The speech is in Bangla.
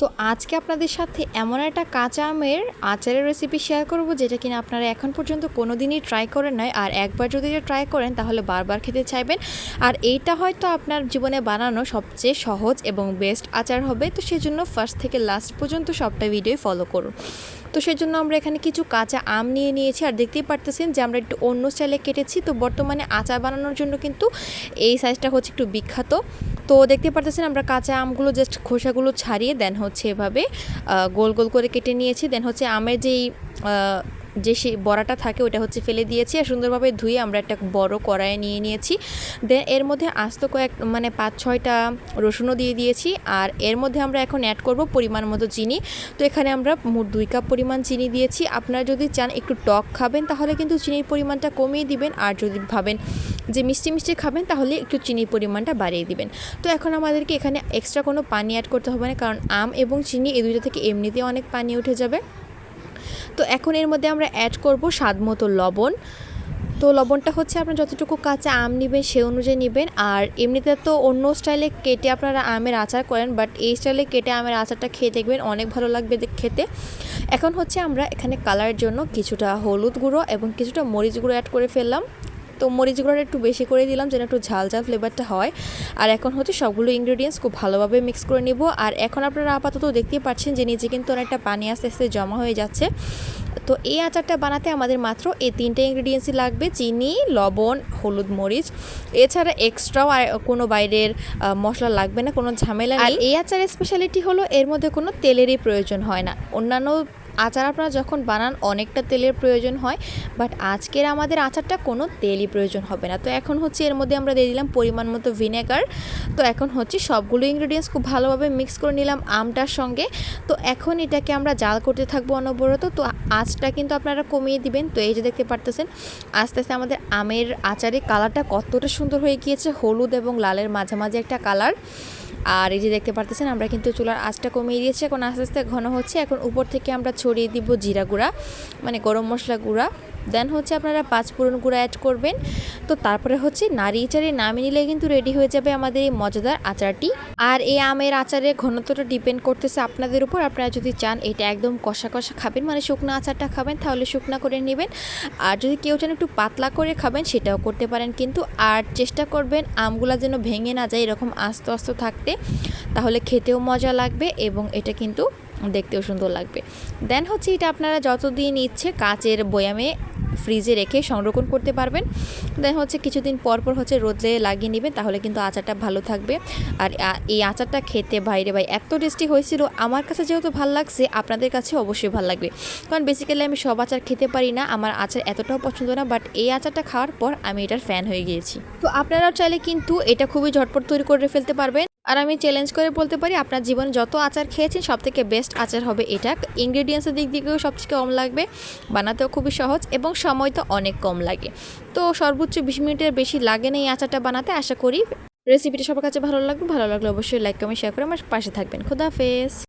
তো আজকে আপনাদের সাথে এমন একটা কাঁচা আমের আচারের রেসিপি শেয়ার করব যেটা কিনা আপনারা এখন পর্যন্ত কোনো দিনই ট্রাই করেন নয় আর একবার যদি ট্রাই করেন, তাহলে বারবার খেতে চাইবেন। আর এইটা হয়তো আপনার জীবনে বানানো সবচেয়ে সহজ এবং বেস্ট আচার হবে। তো সেজন্য ফার্স্ট থেকে লাস্ট পর্যন্ত সবটা ভিডিও ফলো করুন। তো সেজন্য আমরা এখানে কিছু কাঁচা আম নিয়ে নিয়েছি। আর দেখতেই পারতেছেন যে আমরা একটু অন্য স্টাইলে কেটেছি। তো বর্তমানে আচার বানানোর জন্য কিন্তু এই সাইজটা হচ্ছে একটু বিখ্যাত। তো দেখতে পারতেছেন আমরা কাঁচা আমগুলো জাস্ট খোসাগুলো ছাড়িয়ে দেন হচ্ছে এভাবে গোল গোল করে কেটে নিয়েছি। দেন হচ্ছে আমের যেই যে সেই বড়াটা থাকে ওটা হচ্ছে ফেলে দিয়েছি আর সুন্দরভাবে ধুয়ে আমরা একটা বড় কড়াইয়ে নিয়ে নিয়েছি। দেন এর মধ্যে আস্ত কয়েক মানে পাঁচ, ছয়টা রসুনও দিয়ে দিয়েছি আর এর মধ্যে আমরা এখন অ্যাড করব পরিমাণ মতো চিনি। তো এখানে আমরা মোট দুই কাপ পরিমাণ চিনি দিয়েছি। আপনারা যদি চান একটু টক খাবেন তাহলে কিন্তু চিনির পরিমাণটা কমিয়ে দিবেন আর যদি ভাবেন যে মিষ্টি মিষ্টি খাবেন তাহলে একটু চিনির পরিমাণটা বাড়িয়ে দিবেন। তো এখন আমাদেরকে এখানে এক্সট্রা কোনো পানি অ্যাড করতে হবে না কারণ আম এবং চিনি এই দুইটা থেকে এমনিতেই অনেক পানি উঠে যাবে। তো এখন এর মধ্যে আমরা অ্যাড করব স্বাদ মতো লবণ। তো লবণটা হচ্ছে আপনার যতটুকু কাঁচা আম নেবেন সে অনুযায়ী নেবেন। আর এমনিতে তো অন্য স্টাইলে কেটে আপনারা আমের আচার করেন বাট এই স্টাইলে কেটে আমের আচারটা খেয়ে দেখবেন অনেক ভালো লাগবে খেতে। এখন হচ্ছে আমরা এখানে কালারের জন্য কিছুটা হলুদ গুঁড়ো এবং কিছুটা মরিচ গুঁড়ো অ্যাড করে ফেললাম। তো মরিচ গুঁড়োটা একটু বেশি করে দিলাম যেন একটু ঝাল ঝাল ফ্লেভারটা হয়। আর এখন হচ্ছে সবগুলো ইনগ্রেডিয়েন্টস খুব ভালোভাবে মিক্স করে নিব। আর এখন আপনারা আপাতত দেখতেই পাচ্ছেন যে নিচে কিন্তু অনেকটা পানি আস্তে আস্তে জমা হয়ে যাচ্ছে। তো এই আচারটা বানাতে আমাদের মাত্র এই তিনটে ইনগ্রিডিয়েন্টসই লাগবে চিনি লবণ হলুদ মরিচ। এছাড়া এক্সট্রাও আর কোনো বাইরের মশলা লাগবে না কোনো ঝামেলা নেই। আর এই আচারের স্পেশালিটি হলো এর মধ্যে কোনো তেলেরই প্রয়োজন হয় না। অন্যান্য আচার আপনারা যখন বানান, অনেকটা তেলের প্রয়োজন হয় বাট আজকের আমাদের আচারটা কোনো তেলই প্রয়োজন হবে না। তো এখন হচ্ছে এর মধ্যে আমরা দিয়ে দিলাম পরিমাণ মতো ভিনেগার। তো এখন হচ্ছে সবগুলো ইনগ্রিডিয়েন্টস খুব ভালোভাবে মিক্স করে নিলাম আমটার সঙ্গে। তো এখন এটাকে আমরা জাল করতে থাকব অনবরত। তো আঁচটা কিন্তু আপনারা কমিয়ে দিবেন। তো এই যে দেখতে পারতেছেন, আস্তে আস্তে আমাদের আমের আচারের কালারটা কতটা সুন্দর হয়ে গিয়েছে। হলুদ এবং লালের মাঝামাঝি একটা কালার আর এই যে দেখতে পারতেছেন, আমরা কিন্তু চুলার আঁচটা কমিয়ে দিয়েছি। এখন আস্তে আস্তে ঘন হচ্ছে। এখন উপর থেকে আমরা ছড়িয়ে দিব জিরা গুঁড়া মানে গরম মশলা গুঁড়া। দেন হচ্ছে আপনারা পাঁচ ফোড়ন গুঁড়া অ্যাড করবেন। তো তারপরে হচ্ছে নাড়ি চাড়ি নামিয়ে নিলে কিন্তু রেডি হয়ে যাবে আমাদের এই মজাদার আচারটি। আর এই আমের আচারের ঘনত্বটা ডিপেন্ড করতেছে আপনাদের উপর। আপনারা যদি চান এটা একদম কষা কষা খাবেন মানে শুকনো আচারটা খাবেন, তাহলে শুকনা করে নেবেন। আর যদি কেউ চান একটু পাতলা করে খাবেন, সেটাও করতে পারেন কিন্তু। আর চেষ্টা করবেন আমগুলা যেন ভেঙে না যায়, এরকম আস্তে আস্তে থাকতে। তাহলে খেতেও মজা লাগবে এবং এটা কিন্তু দেখতেও সুন্দর লাগবে। দেন হচ্ছে এটা আপনারা যতদিন ইচ্ছে কাচের বয়ামে ফ্রিজে রেখে সংরক্ষণ করতে পারবেন। দেন হচ্ছে কিছুদিন পর পর হচ্ছে রোদে লাগিয়ে নেবেন, তাহলে কিন্তু আচারটা ভালো থাকবে। আর এই আচারটা খেতে বাইরে ভাই এত টেস্টি হয়েছিল, আমার কাছে যেহেতু ভালো লাগছে, আপনাদের কাছে অবশ্যই ভালো লাগবে। কারণ বেসিক্যালি আমি সব আচার খেতে পারি না, আমার আচার এতটাও পছন্দ না বাট এই আচারটা খাওয়ার পর আমি এটার ফ্যান হয়ে গিয়েছি। তো আপনারাও চাইলে কিন্তু এটা খুবই ঝটপট তৈরি করে ফেলতে পারবেন। আর আমি চ্যালেঞ্জ করে বলতে পারি, আপনার জীবনে যত আচার খেয়েছেন সব থেকে বেস্ট আচার হবে এটা। ইনগ্রেডিয়েন্টসের দিক থেকেও সব থেকে কম লাগবে, বানাতেও খুবই সহজ এবং সময় তো অনেক কম লাগে। তো সর্বোচ্চ বিশ মিনিটের বেশি লাগে না এই আচারটা বানাতে, আশা করি রেসিপিটা সবার কাছে ভালো লাগবে। ভালো লাগলে অবশ্যই লাইক কমেন্ট শেয়ার করে আমার পাশে থাকবেন। খুদাহাফেজ